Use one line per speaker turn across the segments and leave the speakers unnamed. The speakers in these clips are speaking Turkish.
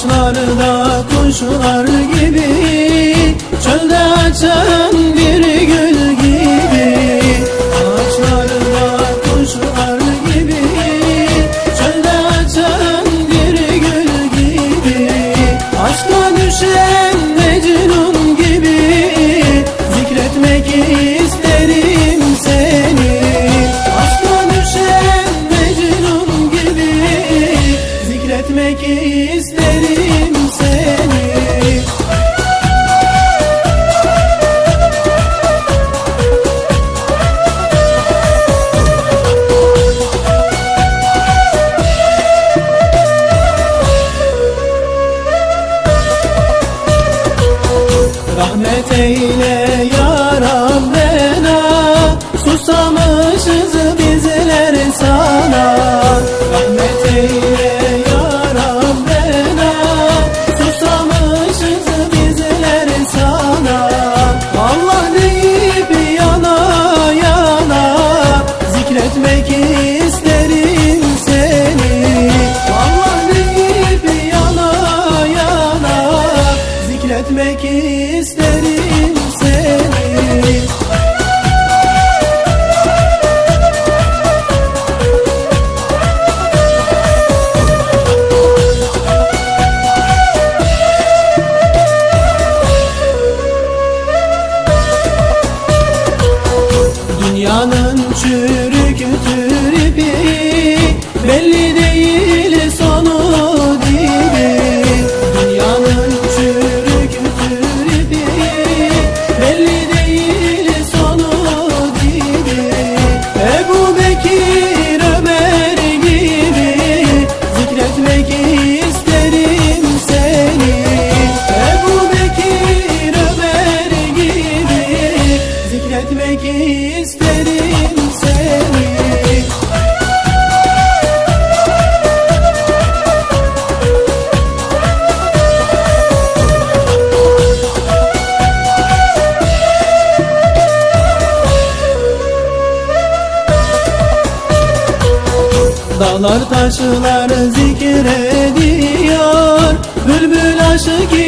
Kuşlar da kuşlar gibi Çölde açan Rahmet eyle ya Rabbena. Susamışız Dünyanın çürük türüpi Belli değil sonu dibi Dünyanın çürük türüpi Belli değil sonu dibi Ebu Bekir Dağlar taşlar zikrediyor Bülbül aşık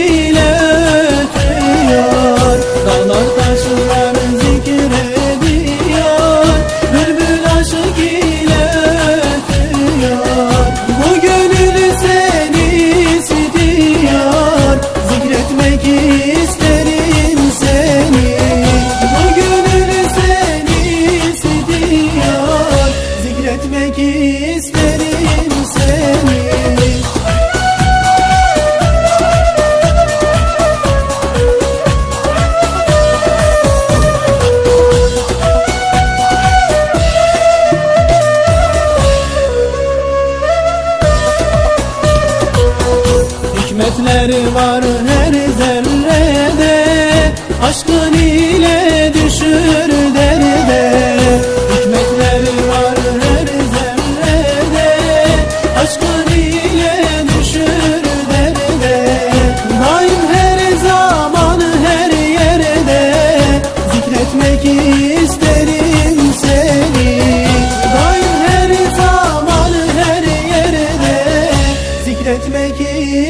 Zikretmek isterim seni. Hikmetleri var her zerrede Aşkın ile Zikretmek isterim seni. Daim her zaman her yerde. Zikretmek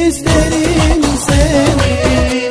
isterim seni